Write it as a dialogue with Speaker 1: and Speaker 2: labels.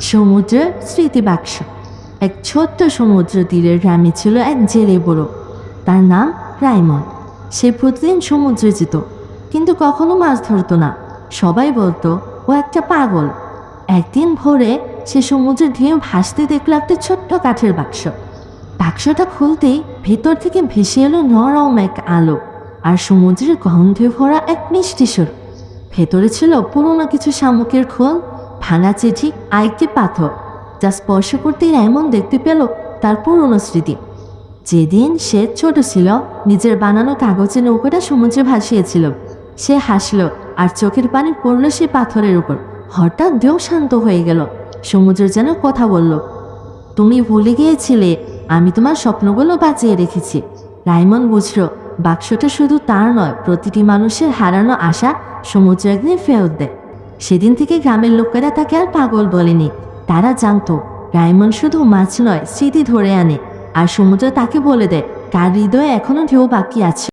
Speaker 1: সমুদ্রের স্মৃতি বাক্স এক ছোট্ট সমুদ্র তীরের গ্রামে ছিল এক জেলে বুড়ো। তার নাম রাইমন। সে প্রতিদিন সমুদ্রে যেত, কিন্তু কখনো মাছ ধরতো না। সবাই বলতো, ও একটা পাগল। একদিন ভোরে সে সমুদ্রের ঢেউ ভাসতে দেখল একটা ছোট্ট কাঠের বাক্স। বাক্সটা খুলতেই ভেতর থেকে ভেসে এলো নরম এক আলো, আর সমুদ্রের গন্ধে ভরা এক মিষ্টি সুর। ভেতরে ছিল পুরনো কিছু শামুকের খোল ভাঙা চিঠি আর একটি পাথর, যা স্পর্শ করতেই এমন দেখতে পেল তার পুরনো স্মৃতি। যেদিন সে ছোট ছিল, নিজের বানানো কাগজের নৌকাটা সমুদ্রে ভাসিয়েছিল। সে হাসলো আর চোখের পানি পড়ল সে পাথরের উপর। হঠাৎ দেহ শান্ত হয়ে গেল। সমুদ্র যেন কথা বলল, তুমি ভুলে গিয়েছিলে, আমি তোমার স্বপ্নগুলো বাঁচিয়ে রেখেছি। রাইমন বুঝলো, বাক্সটা শুধু তার নয়, প্রতিটি মানুষের হারানো আশা সমুদ্র একদিন ফেরত দেয়। সেদিন থেকে গ্রামের লোকেরা তাকে আর পাগল বলেনি। তারা জানতো, রায়মন শুধু মাছ নয়, স্মৃতি ধরে আনে। আর সমুদ্র তাকে বলে দেয় তার হৃদয়ে এখনও ঢেউ বাকি আছে?